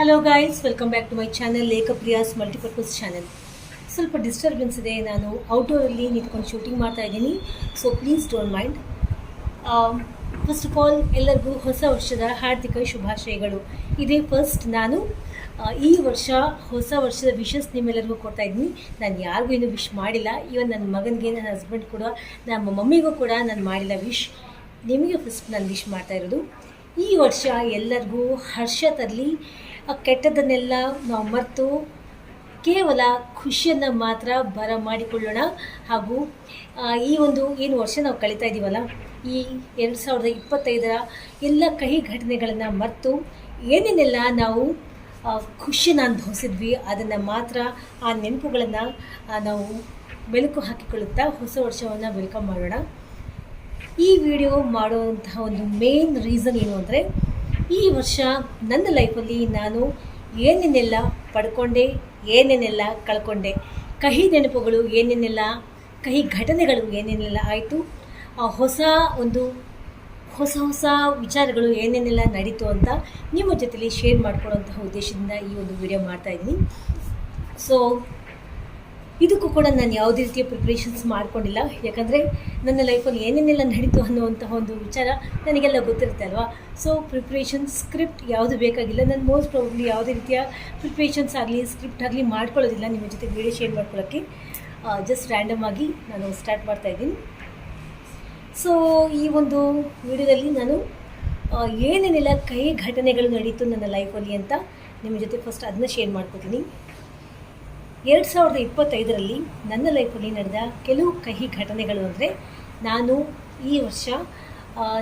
Hello guys welcome back to my channel Lekha Priya's multipurpose channel ಸ್ವಲ್ಪ disturbance ಇದೆ. ನಾನು ಔಟ್ಡೋರಲ್ಲಿ ನಿಂತ್ಕೊಂಡು ಶೂಟಿಂಗ್ ಮಾಡ್ತಾ ಇದ್ದೀನಿ. So please don't mind first of all ಎಲ್ಲರಿಗೂ ಹೊಸ ವರ್ಷದ ಹಾರ್ದಿಕ ಶುಭಾಶಯಗಳು. ಇದೇ ಫಸ್ಟ್ ನಾನು ಈ ವರ್ಷ ಹೊಸ ವರ್ಷದ ವಿಶಸ್ ನಿಮ್ಮೆಲ್ಲರಿಗೂ ಕೊಡ್ತಾ ಇದ್ದೀನಿ. ನಾನು ಯಾರಿಗೂ ಇನ್ನೂ ವಿಶ್ ಮಾಡಿಲ್ಲ. ಈವನ್ ನನ್ನ ಮಗನಿಗೆ, ನನ್ನ ಹಸ್ಬೆಂಡ್ ಕೂಡ, ನಮ್ಮ ಮಮ್ಮಿಗೂ ಕೂಡ ನಾನು ಮಾಡಿಲ್ಲ ವಿಶ್ ನಿಮಗೆ ಫಸ್ಟ್ ನಾನು ವಿಶ್ ಮಾಡ್ತಾ ಇರೋದು, ಈ ವರ್ಷ ಎಲ್ಲರಿಗೂ ಹರ್ಷ ತರಲಿ ಕೆಟ್ಟದನ್ನೆಲ್ಲ ನಾವು ಮರೆತು ಕೇವಲ ಖುಷಿಯನ್ನು ಮಾತ್ರ ಬರ ಮಾಡಿಕೊಳ್ಳೋಣ. ಹಾಗೂ ಈ ಒಂದು ಏನು ವರ್ಷ ನಾವು ಕಳೀತಾ ಇದ್ದೀವಲ್ಲ ಈ ಎರಡು ಸಾವಿರದ ಇಪ್ಪತ್ತೈದರ ಎಲ್ಲ ಕಹಿ ಘಟನೆಗಳನ್ನು ಮರೆತು ಏನೇನೆಲ್ಲ ನಾವು ಖುಷಿಯನ್ನು ಅನುಭವಿಸಿದ್ವಿ, ಅದನ್ನು ಮಾತ್ರ ಆ ನೆನಪುಗಳನ್ನು ನಾವು ಬೆಳಕು ಹಾಕಿಕೊಳ್ಳುತ್ತಾ ಹೊಸ ವರ್ಷವನ್ನು ವೆಲ್ಕಮ್ ಮಾಡೋಣ. ಈ ವಿಡಿಯೋ ಮಾಡುವಂತಹ ಒಂದು ಮೇನ್ ರೀಸನ್ ಏನು ಅಂದರೆ ಈ ವರ್ಷ ನನ್ನ ಲೈಫಲ್ಲಿ ನಾನು ಏನೇನೆಲ್ಲ ಪಡ್ಕೊಂಡೆ, ಏನೇನೆಲ್ಲ ಕಳ್ಕೊಂಡೆ, ಕಹಿ ನೆನಪುಗಳು ಏನೇನೆಲ್ಲ, ಕಹಿ ಘಟನೆಗಳು ಏನೇನೆಲ್ಲ ಆಯಿತು ಹೊಸ ಒಂದು, ಹೊಸ ಹೊಸ ವಿಚಾರಗಳು ಏನೇನೆಲ್ಲ ನಡೀತು ಅಂತ ನಿಮ್ಮ ಜೊತೆಲಿ ಶೇರ್ ಮಾಡ್ಕೊಳ್ಳೋಂತಹ ಉದ್ದೇಶದಿಂದ ಈ ಒಂದು ವಿಡಿಯೋ ಮಾಡ್ತಾ ಇದ್ದೀನಿ. ಸೊ ಇದಕ್ಕೂ ಕೂಡ ನಾನು ಯಾವುದೇ ರೀತಿಯ ಪ್ರಿಪ್ರೇಷನ್ಸ್ ಮಾಡ್ಕೊಂಡಿಲ್ಲ. ಯಾಕಂದರೆ ನನ್ನ ಲೈಫಲ್ಲಿ ಏನೇನೆಲ್ಲ ನಡೀತು ಅನ್ನುವಂತಹ ಒಂದು ವಿಚಾರ ನನಗೆಲ್ಲ ಗೊತ್ತಿರುತ್ತೆ ಅಲ್ವಾ? ಸೊ ಪ್ರಿಪ್ರೇಷನ್ ಸ್ಕ್ರಿಪ್ಟ್ ಯಾವುದು ಬೇಕಾಗಿಲ್ಲ. ನಾನು ಮೋಸ್ಟ್ ಪ್ರಾಬ್ಲಿ ಯಾವುದೇ ರೀತಿಯ ಪ್ರಿಪ್ರೇಷನ್ಸ್ ಆಗಲಿ ಸ್ಕ್ರಿಪ್ಟ್ ಆಗಲಿ ಮಾಡ್ಕೊಳ್ಳೋದಿಲ್ಲ ನಿಮ್ಮ ಜೊತೆ ವಿಡಿಯೋ ಶೇರ್ ಮಾಡ್ಕೊಳ್ಳೋಕ್ಕೆ ಜಸ್ಟ್ ರ್ಯಾಂಡಮ್ ಆಗಿ ನಾನು ಸ್ಟಾರ್ಟ್ ಮಾಡ್ತಾ ಇದ್ದೀನಿ. ಸೊ ಈ ಒಂದು ವಿಡಿಯೋದಲ್ಲಿ ನಾನು ಏನೇನೆಲ್ಲ ಕೈ ಘಟನೆಗಳು ನಡೀತು ನನ್ನ ಲೈಫಲ್ಲಿ ಅಂತ ನಿಮ್ಮ ಜೊತೆ ಫಸ್ಟ್ ಅದನ್ನ ಶೇರ್ ಮಾಡ್ಕೋತೀನಿ. ಎರಡು ಸಾವಿರದ ಇಪ್ಪತ್ತೈದರಲ್ಲಿ ನನ್ನ ಲೈಫಲ್ಲಿ ನಡೆದ ಕೆಲವು ಕಹಿ ಘಟನೆಗಳು ಅಂದರೆ ನಾನು ಈ ವರ್ಷ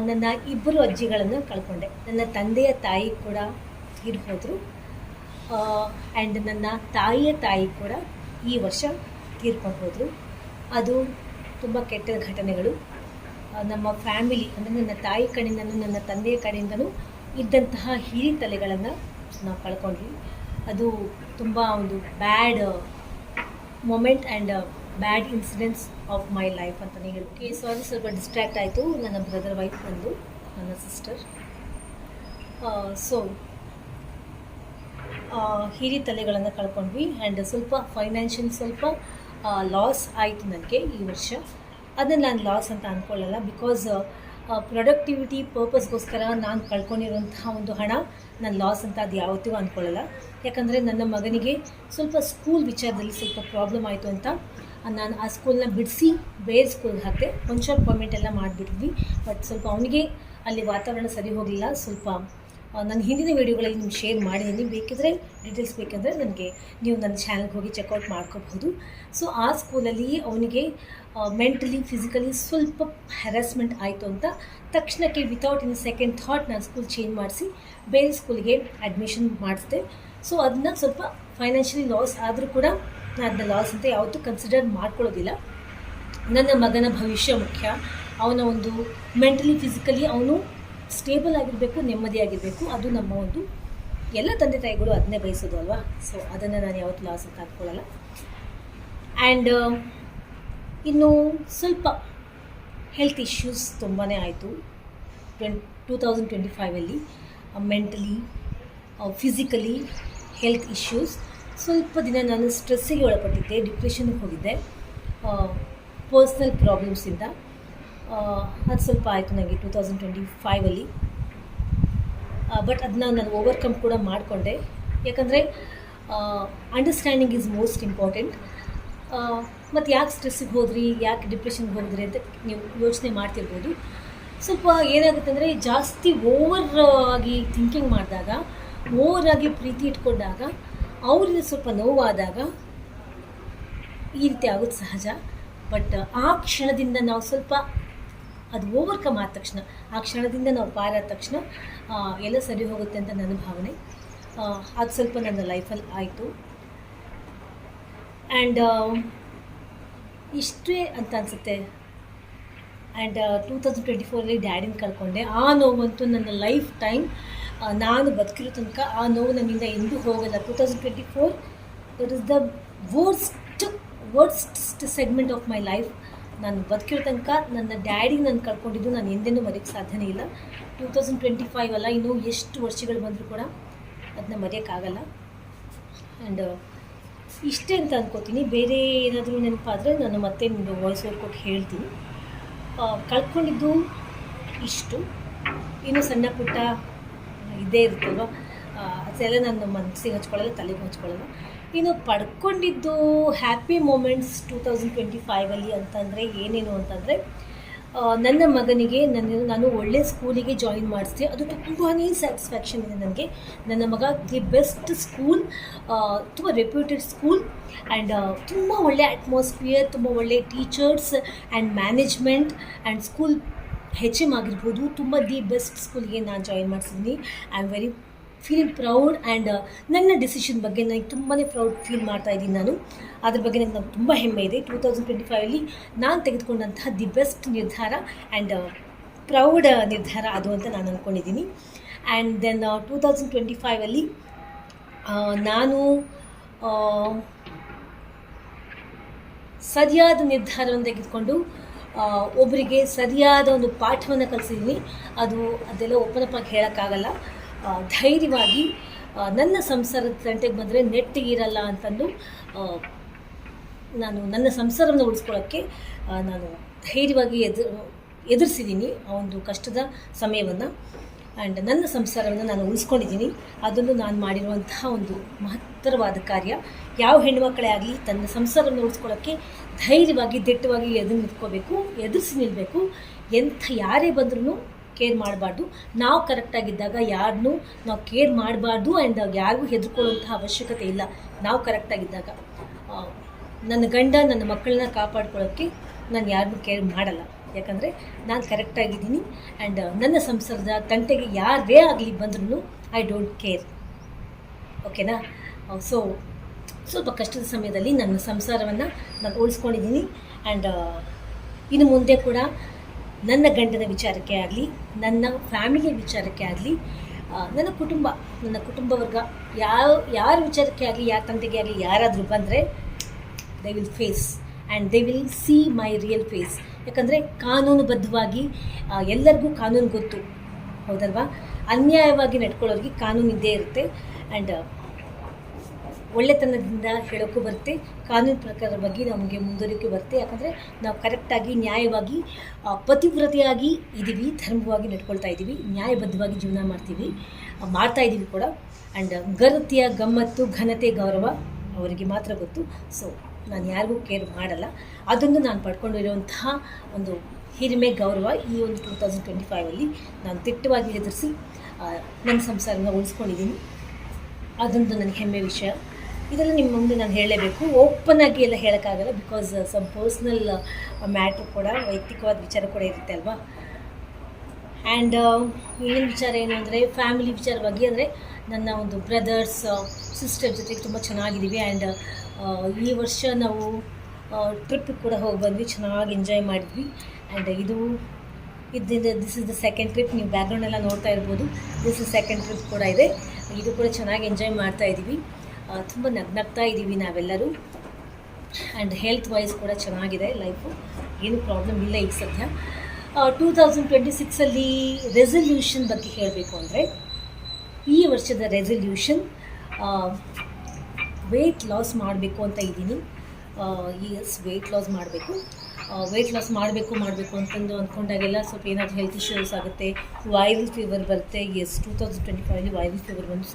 ನನ್ನ ಇಬ್ಬರು ಅಜ್ಜಿಗಳನ್ನು ಕಳ್ಕೊಂಡೆ. ನನ್ನ ತಂದೆಯ ತಾಯಿ ಕೂಡ ತೀರಿ ಹೋದರು ಆ್ಯಂಡ್ ನನ್ನ ತಾಯಿಯ ತಾಯಿ ಕೂಡ ಈ ವರ್ಷ ತೀರ್ಕೊಂಡು ಹೋದರು ಅದು ತುಂಬ ಕೆಟ್ಟ ಘಟನೆಗಳು. ನಮ್ಮ ಫ್ಯಾಮಿಲಿ ಅಂದರೆ ನನ್ನ ತಾಯಿ ಕಡೆಯಿಂದನೂ ನನ್ನ ತಂದೆಯ ಕಡೆಯಿಂದನೂ ಇದ್ದಂತಹ ಹಿರಿ ತಲೆಗಳನ್ನು ನಾವು ಕಳ್ಕೊಂಡ್ವಿ. ಅದು ತುಂಬ ಒಂದು bad moment and bad incidents of my life ಅಂತಲೇ ಹೇಳೋಕ್ಕೆ ಸಾರಿ ಸ್ವಲ್ಪ ಡಿಸ್ಟ್ರ್ಯಾಕ್ಟ್ ಆಯಿತು. ನನ್ನ ಬ್ರದರ್ ವೈಫ್ ಬಂದು, ನನ್ನ ಸಿಸ್ಟರ್ ಸೊ ಹಿರಿ ತಲೆಗಳನ್ನು ಕಳ್ಕೊಂಡ್ವಿ. ಆ್ಯಂಡ್ ಸ್ವಲ್ಪ ಫೈನಾನ್ಷಿಯಲ್ ಸ್ವಲ್ಪ ಲಾಸ್ ಆಯಿತು ನನಗೆ ಈ ವರ್ಷ. ಅದನ್ನು ನಾನು ಲಾಸ್ ಅಂತ ಅಂದ್ಕೊಳ್ಳಲ್ಲ ಬಿಕಾಸ್ ಪ್ರೊಡಕ್ಟಿವಿಟಿ ಪರ್ಪಸ್ಗೋಸ್ಕರ ನಾನು ಕಳ್ಕೊಂಡಿರುವಂತಹ ಒಂದು ಹಣ ನನ್ನ ಲಾಸ್ ಅಂತ ಅದು ಯಾವತ್ತಿಗೂ ಅಂದ್ಕೊಳ್ಳಲ್ಲ ಯಾಕಂದರೆ ನನ್ನ ಮಗನಿಗೆ ಸ್ವಲ್ಪ ಸ್ಕೂಲ್ ವಿಚಾರದಲ್ಲಿ ಸ್ವಲ್ಪ ಪ್ರಾಬ್ಲಮ್ ಆಯಿತು ಅಂತ ನಾನು ಆ ಸ್ಕೂಲ್ನ ಬಿಡಿಸಿ ಬೇರೆ ಸ್ಕೂಲ್ಗೆ ಹಾಕಿದೆ ಒನ್ ಶಾರ್ಟ್ ಪರ್ಮಿಟ್ ಎಲ್ಲ ಮಾಡಿಬಿಟ್ಟಿದ್ವಿ ಬಟ್ ಸ್ವಲ್ಪ ಅವನಿಗೆ ಅಲ್ಲಿ ವಾತಾವರಣ ಸರಿ ಹೋಗಲಿಲ್ಲ, ಸ್ವಲ್ಪ ನನ್ನ ಹಿಂದಿನ ವೀಡಿಯೋಗಳಲ್ಲಿ ನಿಮ್ಗೆ ಶೇರ್ ಮಾಡಿದ್ದೀನಿ. ಬೇಕಿದ್ರೆ ಡೀಟೇಲ್ಸ್ ಬೇಕಂದರೆ ನನಗೆ ನೀವು ನನ್ನ ಚಾನಲ್ಗೆ ಹೋಗಿ ಚೆಕ್ಔಟ್ ಮಾಡ್ಕೋಬಹುದು. ಸೊ ಆ ಸ್ಕೂಲಲ್ಲಿ ಅವನಿಗೆ ಮೆಂಟಲಿ ಫಿಸಿಕಲಿ ಸ್ವಲ್ಪ ಹ್ಯಾರಾಸ್ಮೆಂಟ್ ಆಯಿತು ಅಂತ ತಕ್ಷಣಕ್ಕೆ ವಿತೌಟ್ ಇನ್ ಸೆಕೆಂಡ್ ಥಾಟ್ ನಾನು ಸ್ಕೂಲ್ ಚೇಂಜ್ ಮಾಡಿಸಿ ಬೇರೆ ಸ್ಕೂಲ್ಗೆ ಅಡ್ಮಿಷನ್ ಮಾಡಿಸಿದೆ. ಸೊ ಅದನ್ನ ಸ್ವಲ್ಪ ಫೈನಾನ್ಷಿಯಲಿ ಲಾಸ್ ಆದರೂ ಕೂಡ ನಾನು ಅದನ್ನ ಲಾಸ್ ಅಂತ ಯಾವತ್ತೂ ಕನ್ಸಿಡರ್ ಮಾಡ್ಕೊಳ್ಳೋದಿಲ್ಲ. ನನ್ನ ಮಗನ ಭವಿಷ್ಯ ಮುಖ್ಯ. ಅವನ ಒಂದು ಮೆಂಟಲಿ ಫಿಸಿಕಲಿ ಅವನು ಸ್ಟೇಬಲ್ ಆಗಿರಬೇಕು ನೆಮ್ಮದಿಯಾಗಿರಬೇಕು ಅದು ನಮ್ಮ ಒಂದು ಎಲ್ಲ ತಂದೆ ತಾಯಿಗಳು ಅದನ್ನೇ ಬಯಸೋದು ಅಲ್ವಾ? ಸೊ ಅದನ್ನು ನಾನು ಯಾವತ್ತು ಲಾಸ್ ಅಂತ ಹಾಕ್ಕೊಳ್ಳಲ್ಲ ಆ್ಯಂಡ್ ಇನ್ನು ಸ್ವಲ್ಪ ಹೆಲ್ತ್ ಇಶ್ಯೂಸ್ ತುಂಬಾ ಆಯಿತು. ಟ್ವೆಂಟ್ ಟೂ ತೌಸಂಡ್ ಟ್ವೆಂಟಿ ಫೈವಲ್ಲಿ ಮೆಂಟಲಿ ಫಿಸಿಕಲಿ ಹೆಲ್ತ್ ಇಶ್ಯೂಸ್ ಸ್ವಲ್ಪ ದಿನ ನಾನು ಸ್ಟ್ರೆಸ್ಸಿಗೆ ಒಳಪಟ್ಟಿದ್ದೆ ಡಿಪ್ರೆಷನ್ಗೆ ಹೋಗಿದ್ದೆ. ಪರ್ಸ್ನಲ್ ಪ್ರಾಬ್ಲಮ್ಸಿಂದ ಅದು ಸ್ವಲ್ಪ ಆಯಿತು ನನಗೆ ಟೂ ತೌಸಂಡ್ ಟ್ವೆಂಟಿ ಫೈವಲ್ಲಿ ಬಟ್ ಅದನ್ನ ನಾನು ಓವರ್ಕಮ್ ಕೂಡ ಮಾಡಿಕೊಂಡೆ. ಯಾಕಂದರೆ ಅಂಡರ್ಸ್ಟ್ಯಾಂಡಿಂಗ್ ಈಸ್ ಮೋಸ್ಟ್ ಇಂಪಾರ್ಟೆಂಟ್ ಮತ್ತು ಯಾಕೆ ಸ್ಟ್ರೆಸ್ಸಿಗೆ ಹೋದ್ರಿ, ಯಾಕೆ ಡಿಪ್ರೆಷನ್ಗೆ ಹೋದ್ರಿ ಅಂತ ನೀವು ಯೋಚನೆ ಮಾಡ್ತಿರ್ಬೋದು. ಸ್ವಲ್ಪ ಏನಾಗುತ್ತೆ ಅಂದರೆ, ಜಾಸ್ತಿ ಓವರ್ ಆಗಿ ಥಿಂಕಿಂಗ್ ಮಾಡಿದಾಗ ಓವರ್ ಆಗಿ ಪ್ರೀತಿ ಇಟ್ಕೊಂಡಾಗ, ಅವರಿಂದ ಸ್ವಲ್ಪ ನೋವಾದಾಗ, ಈ ರೀತಿ ಆಗೋದು ಸಹಜ. ಬಟ್ ಆ ಕ್ಷಣದಿಂದ ನಾವು ಸ್ವಲ್ಪ ಅದು ಓವರ್ಕಮ್ ಆದ ತಕ್ಷಣ, ಆ ಕ್ಷಣದಿಂದ ನಾವು ಪಾರಾದ ತಕ್ಷಣ ಎಲ್ಲ ಸರಿ ಹೋಗುತ್ತೆ ಅಂತ ನನ್ನ ಭಾವನೆ. ಅದು ಸ್ವಲ್ಪ ನನ್ನ ಲೈಫಲ್ಲಿ ಆಯಿತು. ಆ್ಯಂಡ್ ಇಷ್ಟೇ ಅಂತ ಅನಿಸುತ್ತೆ. ಆ್ಯಂಡ್ ಟೂ ತೌಸಂಡ್ ಟ್ವೆಂಟಿ ಫೋರಲ್ಲಿ ಡ್ಯಾಡಿನ ಕಳ್ಕೊಂಡೆ ಆ ನೋವಂತೂ ನನ್ನ ಲೈಫ್ ಟೈಮ್ ನಾನು ಬದುಕಿರೋ ತನಕ ಆ ನೋವು ನನ್ನಿಂದ ಎಂದೂ ಹೋಗಲ್ಲ. Two thousand twenty four that is the worst worst segment of my life ನಾನು ಬದುಕಿರೋ ತನಕ ನನ್ನ ಡ್ಯಾಡಿ ನಾನು ಕಳ್ಕೊಂಡಿದ್ದು ನಾನು ಎಂದೇನೂ ಮರೆಯೋಕ್ಕೆ ಸಾಧ್ಯನೇ ಇಲ್ಲ. ಟೂ ತೌಸಂಡ್ ಟ್ವೆಂಟಿ ಫೈವ್ ಅಲ್ಲ, ಇನ್ನೂ ಎಷ್ಟು ವರ್ಷಗಳು ಬಂದರೂ ಕೂಡ ಅದನ್ನ ಮರೆಯೋಕ್ಕಾಗಲ್ಲ. ಆ್ಯಂಡ್ ಇಷ್ಟೇ ಅಂತ ಅಂದ್ಕೋತೀನಿ ಬೇರೆ ಏನಾದರೂ ನೆನಪಾದರೆ ನಾನು ಮತ್ತೆ ನಿಮ್ಮ ವಾಯ್ಸ್ ಓವರ್ ಕೊಟ್ಟು ಹೇಳ್ತೀನಿ. ಕಳ್ಕೊಂಡಿದ್ದು ಇಷ್ಟು. ಇನ್ನು ಸಣ್ಣ ಪುಟ್ಟ ಇದೇ ಇರುತ್ತಲ್ವ? ಅದೆಲ್ಲ ನಾನು ಮನಸ್ಸಿಗೆ ಹಚ್ಕೊಳ್ಳಲ್ಲ, ತಲೆಗೆ ಹಚ್ಕೊಳ್ಳಲ್ಲ. ಇನ್ನು ಪಡ್ಕೊಂಡಿದ್ದು happy moments two thousand twenty ಫೈವಲ್ಲಿ ಅಂತಂದರೆ ಏನೇನು ಅಂತಂದರೆ ನನ್ನ ಮಗನಿಗೆ ನನ್ನ, ನಾನು ಒಳ್ಳೆ ಸ್ಕೂಲಿಗೆ ಜಾಯಿನ್ ಮಾಡಿಸಿದೆ ಅದು ತುಂಬಾ ಸ್ಯಾಟಿಸ್ಫ್ಯಾಕ್ಷನ್ ಇದೆ ನನಗೆ. ನನ್ನ ಮಗ ದಿ ಬೆಸ್ಟ್ ಸ್ಕೂಲ್ ತುಂಬ ರೆಪ್ಯೂಟೆಡ್ ಸ್ಕೂಲ್ ಆ್ಯಂಡ್ ತುಂಬ ಒಳ್ಳೆ ಅಟ್ಮಾಸ್ಫಿಯರ್ ತುಂಬ ಒಳ್ಳೆ teachers and management and school H M ಆಗಿರ್ಬೋದು. ತುಂಬ ದಿ ಬೆಸ್ಟ್ ಸ್ಕೂಲ್ಗೆ ನಾನು join ಮಾಡ್ಸಿದ್ದೀನಿ. I am very feeling proud and ನನ್ನ ಡಿಸಿಷನ್ ಬಗ್ಗೆ ನನಗೆ ತುಂಬಾ ಪ್ರೌಡ್ ಫೀಲ್ ಮಾಡ್ತಾ ಇದ್ದೀನಿ ನಾನು. ಅದ್ರ ಬಗ್ಗೆ ನನಗೆ ನಂಗೆ ತುಂಬ ಹೆಮ್ಮೆ ಇದೆ. ಟೂ ತೌಸಂಡ್ ಟ್ವೆಂಟಿ ಫೈವಲ್ಲಿ ನಾನು ತೆಗೆದುಕೊಂಡಂತಹ ದಿ ಬೆಸ್ಟ್ ನಿರ್ಧಾರ ಆ್ಯಂಡ್ ಪ್ರೌಡ್ ನಿರ್ಧಾರ ಅದು ಅಂತ ನಾನು ಅಂದ್ಕೊಂಡಿದ್ದೀನಿ and then two thousand twenty ಫೈವಲ್ಲಿ ನಾನು ಸರಿಯಾದ ನಿರ್ಧಾರವನ್ನು ತೆಗೆದುಕೊಂಡು ಒಬ್ಬರಿಗೆ ಸರಿಯಾದ ಒಂದು ಪಾಠವನ್ನು ಕಲಿಸಿದ್ದೀನಿ. ಅದು ಅದೆಲ್ಲ ಓಪನ್ ಅಪ್ ಆಗಿ ಹೇಳೋಕ್ಕಾಗಲ್ಲ. ಧೈರ್ಯವಾಗಿ ನನ್ನ ಸಂಸಾರದ ತಂಟೆಗೆ ಬಂದರೆ ನೆಟ್ಟಿಗಿರಲ್ಲ ಅಂತಂದು ನಾನು ನನ್ನ ಸಂಸಾರವನ್ನು ಉಳಿಸ್ಕೊಳ್ಳೋಕ್ಕೆ ನಾನು ಧೈರ್ಯವಾಗಿ ಎದುರು ಎದುರಿಸಿದ್ದೀನಿ ಆ ಒಂದು ಕಷ್ಟದ ಸಮಯವನ್ನು. ಆ್ಯಂಡ್ ನನ್ನ ಸಂಸಾರವನ್ನು ನಾನು ಉಳಿಸ್ಕೊಂಡಿದ್ದೀನಿ. ಅದನ್ನು ನಾನು ಮಾಡಿರುವಂತಹ ಒಂದು ಮಹತ್ತರವಾದ ಕಾರ್ಯ. ಯಾವ ಹೆಣ್ಣುಮಕ್ಕಳೇ ಆಗಲಿ, ತನ್ನ ಸಂಸಾರವನ್ನು ಉಳಿಸ್ಕೊಳ್ಳೋಕ್ಕೆ ಧೈರ್ಯವಾಗಿ, ದಿಟ್ಟವಾಗಿ ಎದುರು ನಿಂತ್ಕೋಬೇಕು, ಎದುರಿಸಿ ನಿಲ್ಲಬೇಕು ಎಂಥ ಯಾರೇ ಬಂದ್ರೂ ಕೇರ್ ಮಾಡಬಾರ್ದು. ನಾವು ಕರೆಕ್ಟಾಗಿದ್ದಾಗ ಯಾರನ್ನೂ ನಾವು ಕೇರ್ ಮಾಡಬಾರ್ದು ಆ್ಯಂಡ್ ಯಾರಿಗೂ ಹೆದರ್ಕೊಳ್ಳುವಂತಹ ಅವಶ್ಯಕತೆ ಇಲ್ಲ. ನಾವು ಕರೆಕ್ಟಾಗಿದ್ದಾಗ ನನ್ನ ಗಂಡ ನನ್ನ ಮಕ್ಕಳನ್ನ ಕಾಪಾಡ್ಕೊಳ್ಳೋಕ್ಕೆ ನಾನು ಯಾರನ್ನೂ ಕೇರ್ ಮಾಡಲ್ಲ. ಯಾಕಂದರೆ ನಾನು ಕರೆಕ್ಟಾಗಿದ್ದೀನಿ ಆ್ಯಂಡ್ ನನ್ನ ಸಂಸಾರದ ತಂಟೆಗೆ ಯಾರೇ ಆಗಲಿ ಬಂದ್ರೂ ಐ ಡೋಂಟ್ ಕೇರ್ ಓಕೆನಾ ಸೊ ಸ್ವಲ್ಪ ಕಷ್ಟದ ಸಮಯದಲ್ಲಿ ನನ್ನ ಸಂಸಾರವನ್ನು ನಾನು ಉಳಿಸ್ಕೊಂಡಿದ್ದೀನಿ ಆ್ಯಂಡ್ ಇನ್ನು ಮುಂದೆ ಕೂಡ ನನ್ನ ಗಂಡನ ವಿಚಾರಕ್ಕೆ ಆಗಲಿ, ನನ್ನ ಫ್ಯಾಮಿಲಿಯ ವಿಚಾರಕ್ಕೆ ಆಗಲಿ ನನ್ನ ಕುಟುಂಬ ನನ್ನ ಕುಟುಂಬ ವರ್ಗ, ಯಾವ, ಯಾರ ವಿಚಾರಕ್ಕೆ ಆಗಲಿ, ಯಾರ ತಂದೆಗೆ ಆಗಲಿ, ಯಾರಾದರೂ ಬಂದರೆ they will face and they will see my real face ಯಾಕಂದರೆ ಕಾನೂನುಬದ್ಧವಾಗಿ ಎಲ್ಲರಿಗೂ ಕಾನೂನು ಗೊತ್ತು. ಹೌದಲ್ವಾ? ಅನ್ಯಾಯವಾಗಿ ನಡ್ಕೊಳ್ಳೋರಿಗೆ ಕಾನೂನು ಇದ್ದೇ ಇರುತ್ತೆ. ಆ್ಯಂಡ್ ಒಳ್ಳೆತನದಿಂದ ಹೇಳೋಕ್ಕೂ ಬರುತ್ತೆ, ಕಾನೂನು ಪ್ರಕಾರವಾಗಿ ನಮಗೆ ಮುಂದುವರಿಕೆ ಬರುತ್ತೆ. ಯಾಕಂದರೆ ನಾವು ಕರೆಕ್ಟಾಗಿ, ನ್ಯಾಯವಾಗಿ ಪತಿವ್ರತೆಯಾಗಿ ಇದ್ದೀವಿ ಧರ್ಮವಾಗಿ ನಡ್ಕೊಳ್ತಾ ಇದ್ದೀವಿ ನ್ಯಾಯಬದ್ಧವಾಗಿ ಜೀವನ ಮಾಡ್ತೀವಿ ಮಾಡ್ತಾ ಇದ್ದೀವಿ ಕೂಡ. ಆ್ಯಂಡ್ ಗರತಿಯ, ಗಮ್ಮತ್ತು, ಘನತೆ, ಗೌರವ ಅವರಿಗೆ ಮಾತ್ರ ಗೊತ್ತು. ಸೊ ನಾನು ಯಾರಿಗೂ ಕೇರ್ ಮಾಡಲ್ಲ. ಅದನ್ನು ನಾನು ಪಡ್ಕೊಂಡಿರುವಂತಹ ಒಂದು ಹಿರಿಮೆ, ಗೌರವ ಈ ಒಂದು ಟೂ ತೌಸಂಡ್ ಟ್ವೆಂಟಿ ಫೈವಲ್ಲಿ ನಾನು ದಿಟ್ಟವಾಗಿ ಎದುರಿಸಿ ನನ್ನ ಸಂಸಾರನ ಉಳಿಸ್ಕೊಂಡಿದ್ದೀನಿ. ಅದೊಂದು ನನಗೆ ಹೆಮ್ಮೆ ವಿಷಯ. ಇದೆಲ್ಲ ನಿಮ್ಮ ಮುಂದೆ ನಾನು ಹೇಳಲೇಬೇಕು ಓಪನ್ ಆಗಿ ಎಲ್ಲ ಹೇಳೋಕ್ಕಾಗಲ್ಲ ಬಿಕಾಸ್ ಸಮ್ ಪರ್ಸ್ನಲ್ ಮ್ಯಾಟ್ರ್ ಕೂಡ, ವೈಯಕ್ತಿಕವಾದ ವಿಚಾರ ಕೂಡ ಇರುತ್ತೆ ಅಲ್ವಾ? ಆ್ಯಂಡ್ ಇನ್ನೊಂದು ವಿಚಾರ ಏನು ಅಂದರೆ ಫ್ಯಾಮಿಲಿ ವಿಚಾರವಾಗಿ ಅಂದರೆ, ನನ್ನ ಒಂದು ಬ್ರದರ್ಸ್ ಸಿಸ್ಟರ್ ಜೊತೆಗೆ ತುಂಬ ಚೆನ್ನಾಗಿದ್ದೀವಿ ಆ್ಯಂಡ್ ಈ ವರ್ಷ ನಾವು ಟ್ರಿಪ್ಪಿಗೆ ಕೂಡ ಹೋಗಿ ಬಂದ್ವಿ, ಚೆನ್ನಾಗಿ ಎಂಜಾಯ್ ಮಾಡಿದ್ವಿ. ಆ್ಯಂಡ್ ಇದು ಇದರಿಂದ this is the second trip ನೀವು ಬ್ಯಾಕ್ಗ್ರೌಂಡೆಲ್ಲ ನೋಡ್ತಾ ಇರ್ಬೋದು. ದಿಸ್ ಇಸ್ ಸೆಕೆಂಡ್ ಟ್ರಿಪ್ ಕೂಡ ಇದೆ. ಇದು ಕೂಡ ಚೆನ್ನಾಗಿ ಎಂಜಾಯ್ ಮಾಡ್ತಾ ಇದ್ದೀವಿ. ತುಂಬ ನಗ್ನಗ್ತಾ ಇದ್ದೀವಿ ನಾವೆಲ್ಲರೂ. ಆ್ಯಂಡ್ ಹೆಲ್ತ್ ವೈಸ್ ಕೂಡ ಚೆನ್ನಾಗಿದೆ ಲೈಫು ಏನು ಪ್ರಾಬ್ಲಮ್ ಇಲ್ಲ ಈಗ ಸದ್ಯ. ಟೂ ತೌಸಂಡ್ ಟ್ವೆಂಟಿ ಸಿಕ್ಸಲ್ಲಿ ರೆಸಲ್ಯೂಷನ್ ಬಗ್ಗೆ ಹೇಳಬೇಕು ಅಂದರೆ, ಈ ವರ್ಷದ ರೆಸಲ್ಯೂಷನ್ ವೆಯ್ಟ್ ಲಾಸ್ ಮಾಡಬೇಕು ಅಂತ ಇದ್ದೀನಿ. ಎಸ್ ವೆಯ್ಟ್ ಲಾಸ್ ಮಾಡಬೇಕು. ವೆಯ್ಟ್ ಲಾಸ್ ಮಾಡಬೇಕು ಮಾಡಬೇಕು ಅಂತಂದು ಅಂದ್ಕೊಂಡಾಗೆಲ್ಲ ಸ್ವಲ್ಪ ಏನಾದರೂ ಹೆಲ್ತ್ ಇಶ್ಯೂಸ್ ಆಗುತ್ತೆ ವೈರಲ್ ಫೀವರ್ ಬರುತ್ತೆ. ಎಸ್ ಟೂ ತೌಸಂಡ್ ಟ್ವೆಂಟಿ ಫೈವಲ್ಲಿ ವೈರಲ್ ಫೀವರ್ ಬಂದು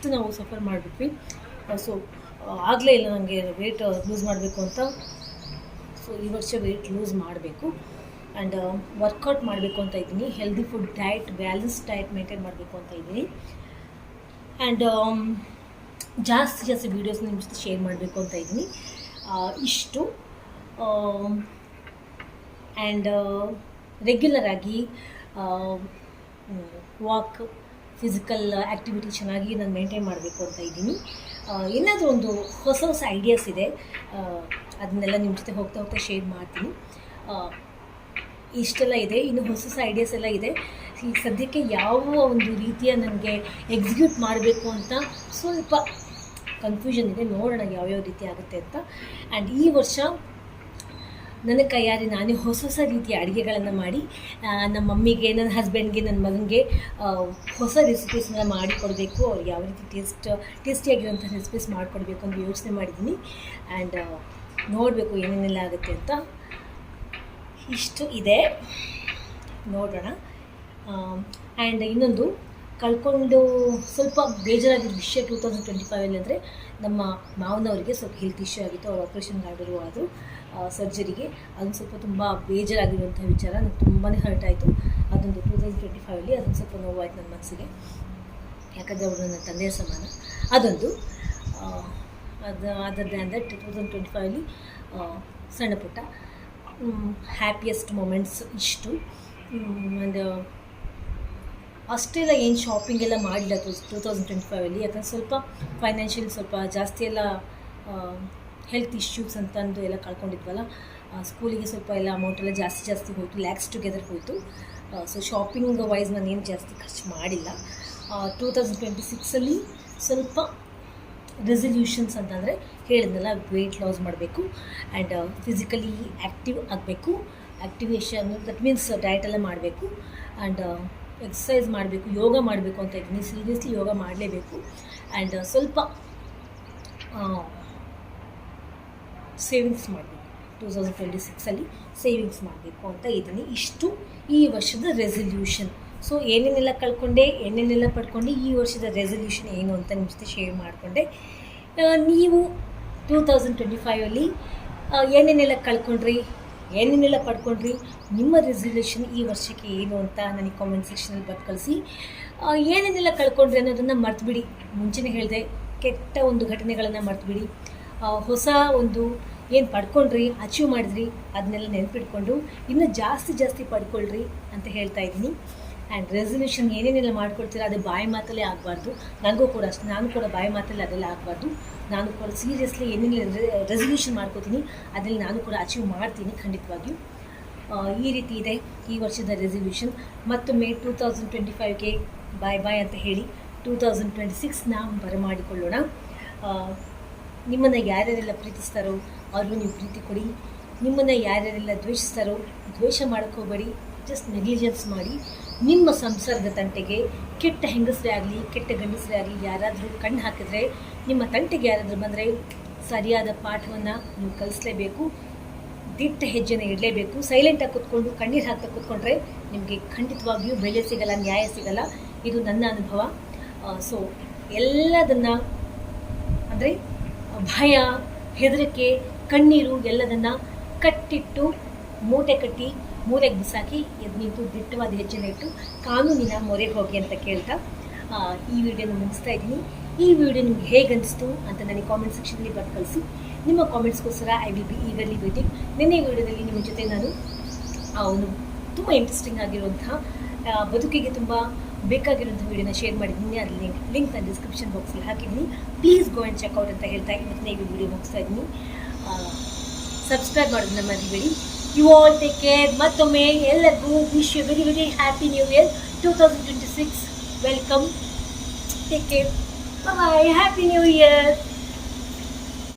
ಸಖತ್ತು ನಾವು ಸಫರ್ ಮಾಡಿಬಿಟ್ವಿ. ಸೊ ಆಗಲೇ ಇಲ್ಲ ನನಗೆ ವೆಯ್ಟ್ ಲೂಸ್ ಮಾಡಬೇಕು ಅಂತ. ಸೊ ಈ ವರ್ಷ ವೆಯ್ಟ್ ಲೂಸ್ ಮಾಡಬೇಕು. ಆ್ಯಂಡ್ ವರ್ಕೌಟ್ ಮಾಡಬೇಕು ಅಂತ ಇದ್ದೀನಿ. Healthy food diet balance diet maintain ಮಾಡಬೇಕು ಅಂತ ಇದ್ದೀನಿ. ಆ್ಯಂಡ್ ಜಾಸ್ತಿ ಜಾಸ್ತಿ ವೀಡಿಯೋಸ್ ನಿಮ್ಮ ಜೊತೆ ಶೇರ್ ಮಾಡಬೇಕು ಅಂತ ಇದ್ದೀನಿ. ಇಷ್ಟು. ಆ್ಯಂಡ್ ರೆಗ್ಯುಲರ್ ಆಗಿ ವಾಕ್ ಫಿಸಿಕಲ್ ಆ್ಯಕ್ಟಿವಿಟಿ ಚೆನ್ನಾಗಿ ನಾನು ಮೇಂಟೈನ್ ಮಾಡಬೇಕು ಅಂತ ಇದ್ದೀನಿ. ಏನಾದರೂ ಒಂದು ಹೊಸ ಹೊಸ ಐಡಿಯಾಸ್ ಇದೆ ಅದನ್ನೆಲ್ಲ ನಿಮ್ಮ ಜೊತೆ ಹೋಗ್ತಾ ಹೋಗ್ತಾ ಶೇರ್ ಮಾಡ್ತೀನಿ. ಇಷ್ಟೆಲ್ಲ ಇದೆ, ಇನ್ನು ಹೊಸ ಹೊಸ ಐಡಿಯಾಸ್ ಎಲ್ಲ ಇದೆ. ಈಗ ಸದ್ಯಕ್ಕೆ ಯಾವ ಒಂದು ರೀತಿಯ ನನಗೆ ಎಕ್ಸಿಕ್ಯೂಟ್ ಮಾಡಬೇಕು ಅಂತ ಸ್ವಲ್ಪ ಕನ್ಫ್ಯೂಷನ್ ಇದೆ, ನೋಡೋಣ ಯಾವ್ಯಾವ ರೀತಿ ಆಗುತ್ತೆ ಅಂತ. ಆ್ಯಂಡ್ ಈ ವರ್ಷ ನನ್ನ ಕೈಯಾರೆ ನಾನೇ ಹೊಸ ಹೊಸ ರೀತಿಯ ಅಡುಗೆಗಳನ್ನು ಮಾಡಿ ನಮ್ಮ ಮಮ್ಮಿಗೆ, ನನ್ನ ಹಸ್ಬೆಂಡ್ಗೆ ನನ್ನ ಮಗನಿಗೆ ಹೊಸ ರೆಸಿಪೀಸ್ನ ಮಾಡಿಕೊಡಬೇಕು. ಅವ್ರಿಗೆ ಯಾವ ರೀತಿ ಟೇಸ್ಟ್ ಟೇಸ್ಟಿಯಾಗಿರುವಂಥ ರೆಸಿಪೀಸ್ ಮಾಡಿಕೊಡ್ಬೇಕು ಅಂತ ಯೋಚನೆ ಮಾಡಿದ್ದೀನಿ. ಆ್ಯಂಡ್ ನೋಡಬೇಕು ಏನೇನೆಲ್ಲ ಆಗುತ್ತೆ ಅಂತ. ಇಷ್ಟು ಇದೆ. ನೋಡೋಣ. ಆ್ಯಂಡ್ ಇನ್ನೊಂದು ಕಳ್ಕೊಂಡು ಸ್ವಲ್ಪ ಬೇಜಾರಾಗಿದ್ದ ವಿಷಯ ಟೂ ತೌಸಂಡ್ ಟ್ವೆಂಟಿ ಫೈವಲ್ಲಿ ಅಂದರೆ ನಮ್ಮ ಮಾವನವರಿಗೆ ಸ್ವಲ್ಪ ಹೆಲ್ತ್ ಇಶ್ಯೂ ಆಗಿತ್ತು, ಅವ್ರು ಆಪ್ರೇಷನ್ ಮಾಡಿರು ಅದು ಸರ್ಜರಿಗೆ ಅದೊಂದು ಸ್ವಲ್ಪ ತುಂಬ ಬೇಜಾರಾಗಿರುವಂಥ ವಿಚಾರ. ನನಗೆ ತುಂಬಾ ಹರ್ಟ್ ಆಯಿತು. ಅದೊಂದು ಟೂ ತೌಸಂಡ್ ಟ್ವೆಂಟಿ ಫೈವಲ್ಲಿ ಅದೊಂದು ಸ್ವಲ್ಪ ನೋವಾಯ್ತು ನನ್ನ ಮನಸ್ಸಿಗೆ. ಯಾಕಂದರೆ ಅವರು ನನ್ನ ತಂದೆಯ ಸಮಾನ. ಅದೊಂದು ಅದು other than that two thousand twenty ಫೈವಲ್ಲಿ ಸಣ್ಣ ಪುಟ್ಟ ಹ್ಯಾಪಿಯೆಸ್ಟ್ ಮೂಮೆಂಟ್ಸ್ ಇಷ್ಟು ಒಂದು ಅಷ್ಟೆಲ್ಲ ಏನು ಶಾಪಿಂಗ್ ಎಲ್ಲ ಮಾಡಿಲ್ಲ ಟೂ ಟೂ ತೌಸಂಡ್ ಟ್ವೆಂಟಿ ಫೈವಲ್ಲಿ ಯಾಕಂದರೆ ಸ್ವಲ್ಪ ಫೈನಾನ್ಷಿಯಲ್ ಸ್ವಲ್ಪ ಜಾಸ್ತಿ ಎಲ್ಲ ಹೆಲ್ತ್ ಇಶ್ಯೂಸ್ ಅಂತಂದು ಎಲ್ಲ ಕಳ್ಕೊಂಡಿದ್ವಲ್ಲ ಸ್ಕೂಲಿಗೆ ಸ್ವಲ್ಪ ಎಲ್ಲ ಅಮೌಂಟ್ ಎಲ್ಲ ಜಾಸ್ತಿ ಜಾಸ್ತಿ ಹೋಯಿತು ಲ್ಯಾಕ್ಸ್ ಟುಗೆದರ್ ಹೋಯಿತು. ಸೊ ಶಾಪಿಂಗ್ ವೈಸ್ ನಾನು ಏನು ಜಾಸ್ತಿ ಖರ್ಚು ಮಾಡಿಲ್ಲ. ಟೂ ತೌಸಂಡ್ ಟ್ವೆಂಟಿ ಸಿಕ್ಸಲ್ಲಿ ಸ್ವಲ್ಪ ರೆಸಲ್ಯೂಷನ್ಸ್ ಅಂತಂದರೆ ಹೇಳಿದ್ನಲ್ಲ ವೆಯ್ಟ್ ಲಾಸ್ ಮಾಡಬೇಕು ಆ್ಯಂಡ್ ಫಿಸಿಕಲಿ ಆ್ಯಕ್ಟಿವ್ ಆಗಬೇಕು. ಆ್ಯಕ್ಟಿವೇಷನ್ ದಟ್ ಮೀನ್ಸ್ ಡಯಟ್ ಎಲ್ಲ ಮಾಡಬೇಕು. ಆ್ಯಂಡ್ ಎಕ್ಸಸೈಸ್ ಮಾಡಬೇಕು, ಯೋಗ ಮಾಡಬೇಕು ಅಂತ ಇದ್ದೀನಿ. ಸೀರಿಯಸ್ಲಿ ಯೋಗ ಮಾಡಲೇಬೇಕು. ಆ್ಯಂಡ್ ಸ್ವಲ್ಪ ಸೇವಿಂಗ್ಸ್ ಮಾಡಬೇಕು. ಟೂ ತೌಸಂಡ್ ಟ್ವೆಂಟಿ ಸಿಕ್ಸಲ್ಲಿ ಸೇವಿಂಗ್ಸ್ ಮಾಡಬೇಕು ಅಂತ ಇದ್ದೀನಿ. ಇಷ್ಟು ಈ ವರ್ಷದ ರೆಸಲ್ಯೂಷನ್ ಸೊ ಏನೇನೆಲ್ಲ ಕಳ್ಕೊಂಡೆ, ಏನೇನೆಲ್ಲ ಪಡ್ಕೊಂಡೆ, ಈ ವರ್ಷದ ರೆಸಲ್ಯೂಷನ್ ಏನು ಅಂತ ನಿಮ್ಮ ಜೊತೆ ಶೇರ್ ಮಾಡಿಕೊಂಡೆ. ನೀವು ಟೂ ತೌಸಂಡ್ ಟ್ವೆಂಟಿ ಫೈವಲ್ಲಿ ಏನೇನೆಲ್ಲ ಕಳ್ಕೊಂಡ್ರಿ? ಏನೇನೆಲ್ಲ ಪಡ್ಕೊಂಡ್ರಿ? ನಿಮ್ಮ ರೆಸಲ್ಯೂಷನ್ ಈ ವರ್ಷಕ್ಕೆ ಏನು ಅಂತ ನನಗೆ ಕಾಮೆಂಟ್ ಸೆಕ್ಷನಲ್ಲಿ ಬರ್ದು ಕಳಿಸಿ. ಏನೇನೆಲ್ಲ ಕಳ್ಕೊಂಡ್ರಿ ಅನ್ನೋದನ್ನು ಮರ್ತುಬಿಡಿ. ಮುಂಚೆನೇ ಹೇಳಿದೆ, ಕೆಟ್ಟ ಒಂದು ಘಟನೆಗಳನ್ನು ಮರ್ತುಬಿಡಿ. ಹೊಸ ಒಂದು ಏನು ಪಡ್ಕೊಂಡ್ರಿ ಅಚೀವ್ ಮಾಡಿದ್ರಿ ಅದನ್ನೆಲ್ಲ ನೆನಪಿಟ್ಕೊಂಡು ಇನ್ನೂ ಜಾಸ್ತಿ ಜಾಸ್ತಿ ಪಡ್ಕೊಳ್ರಿ ಅಂತ ಹೇಳ್ತಾ ಇದ್ದೀನಿ. ಆ್ಯಂಡ್ ರೆಸಲ್ಯೂಷನ್ ಏನೇನೆಲ್ಲ ಮಾಡ್ಕೊಳ್ತೀರಾ ಅದು ಬಾಯಿ ಮಾತಲ್ಲೇ ಆಗಬಾರ್ದು. ನನಗೂ ಕೂಡ ಅಷ್ಟೇ, ನಾನು ಕೂಡ ಬಾಯಿ ಮಾತಲ್ಲಿ ಅದೆಲ್ಲ ಆಗಬಾರ್ದು. ನಾನು ಕೂಡ ಸೀರಿಯಸ್ಲಿ ಏನೇನು ರೆಸಲ್ಯೂಷನ್ ಮಾಡ್ಕೋತೀನಿ. ಅದರಲ್ಲಿ ನಾನು ಕೂಡ ಅಚೀವ್ ಮಾಡ್ತೀನಿ ಖಂಡಿತವಾಗಿಯೂ. ಈ ರೀತಿ ಇದೆ ಈ ವರ್ಷದ ರೆಸಲ್ಯೂಷನ್ ಮತ್ತೊಮ್ಮೆ ಟೂ ತೌಸಂಡ್ ಟ್ವೆಂಟಿ ಫೈವ್ಗೆ ಬಾಯ್ ಬಾಯ್ ಅಂತ ಹೇಳಿ ಟೂ ತೌಸಂಡ್ ಟ್ವೆಂಟಿ ಸಿಕ್ಸ್ನ ಬರಮಾಡಿಕೊಳ್ಳೋಣ. ನಿಮ್ಮನ್ನು ಯಾರ್ಯಾರೆಲ್ಲ ಪ್ರೀತಿಸ್ತಾರೋ ಅವ್ರಿಗೂ ನೀವು ಪ್ರೀತಿ ಕೊಡಿ. ನಿಮ್ಮನ್ನು ಯಾರ್ಯಾರೆಲ್ಲ ದ್ವೇಷಿಸ್ತಾರೋ ದ್ವೇಷ ಮಾಡ್ಕೋಬೇಡಿ. ಜಸ್ಟ್ ನೆಗ್ಲಿಜೆನ್ಸ್ ಮಾಡಿ. ನಿಮ್ಮ ಸಂಸರ್ಗ ತಂಟೆಗೆ ಕೆಟ್ಟ ಹೆಂಗಸರೇ ಆಗಲಿ, ಕೆಟ್ಟ ಗಂಡಸರೇ ಆಗಲಿ ಯಾರಾದರೂ ಕಣ್ಣು ಹಾಕಿದ್ರೆ, ನಿಮ್ಮ ತಂಟೆಗೆ ಯಾರಾದರೂ ಬಂದರೆ ಸರಿಯಾದ ಪಾಠವನ್ನು ನೀವು ಕಲಿಸಲೇಬೇಕು, ದಿಟ್ಟ ಹೆಜ್ಜೆನ ಇಡಲೇಬೇಕು ಸೈಲೆಂಟಾಗಿ ಕೂತ್ಕೊಂಡು ಕಣ್ಣೀರು ಹಾಕ್ತಾ ಕೂತ್ಕೊಂಡ್ರೆ ನಿಮಗೆ ಖಂಡಿತವಾಗಿಯೂ ಬೆಲೆ ಸಿಗಲ್ಲ, ನ್ಯಾಯ ಸಿಗಲ್ಲ. ಇದು ನನ್ನ ಅನುಭವ. ಸೊ ಎಲ್ಲದನ್ನು ಅಂದರೆ ಭಯ, ಹೆದರಿಕೆ, ಕಣ್ಣೀರು ಎಲ್ಲದನ್ನು ಕಟ್ಟಿಟ್ಟು, ಮೂಟೆ ಕಟ್ಟಿ ಮೂಲೆಗೆ ಬಿಸಾಕಿ ಎದ್ದು ನಿಂತು ದಿಟ್ಟವಾದ ಹೆಜ್ಜೆನ ಇಟ್ಟು ಕಾನೂನಿನ ಮೊರೆ ಹೋಗಿ ಅಂತ ಕೇಳ್ತಾ ಈ ವಿಡಿಯೋನ ಮುಗಿಸ್ತಾ ಇದ್ದೀನಿ. ಈ ವಿಡಿಯೋ ನಿಮ್ಗೆ ಹೇಗೆ ಅನಿಸ್ತು ಅಂತ ನನಗೆ ಕಾಮೆಂಟ್ ಸೆಕ್ಷನಲ್ಲಿ ಬರ್ದು ಕಳಿಸಿ. ನಿಮ್ಮ ಕಾಮೆಂಟ್ಸ್ಗೋಸ್ಕರ I will be eagerly waiting ನಿನ್ನೆ ವಿಡಿಯೋದಲ್ಲಿ ನಿಮ್ಮ ಜೊತೆ ನಾನು ಒಂದು ತುಂಬ ಇಂಟ್ರೆಸ್ಟಿಂಗ್ ಆಗಿರುವಂತಹ ಆ, ಬದುಕಿಗೆ ತುಂಬ ಬೇಕಾಗಿರುವಂಥ ವಿಡಿಯೋನ ಶೇರ್ ಮಾಡಿದ್ದೀನಿ. ಅದ್ರ ಲಿಂಕ್ ಲಿಂಕ್ ನಾನು ಡಿಸ್ಕ್ರಿಪ್ಷನ್ ಬಾಕ್ಸಲ್ಲಿ ಹಾಕಿದ್ದೀನಿ. ಪ್ಲೀಸ್ ಗೋ ಆ್ಯಂಡ್ ಚೆಕ್ಔಟ್ ಅಂತ ಹೇಳ್ತಾ ಇವತ್ತಿನ ಈ ವಿಡಿಯೋ ಮುಗಿಸ್ತಾ ಇದ್ದೀನಿ. ಸಬ್ಸ್ಕ್ರೈಬ್ ಮಾಡೋದನ್ನ ಮರಿಬೇಡಿ. ಯು ಆಲ್ ಟೇಕ್ ಕೇರ್ ಮತ್ತೊಮ್ಮೆ ಎಲ್ಲರಿಗೂ wish you very very happy new year two thousand twenty six welcome take care bye happy new year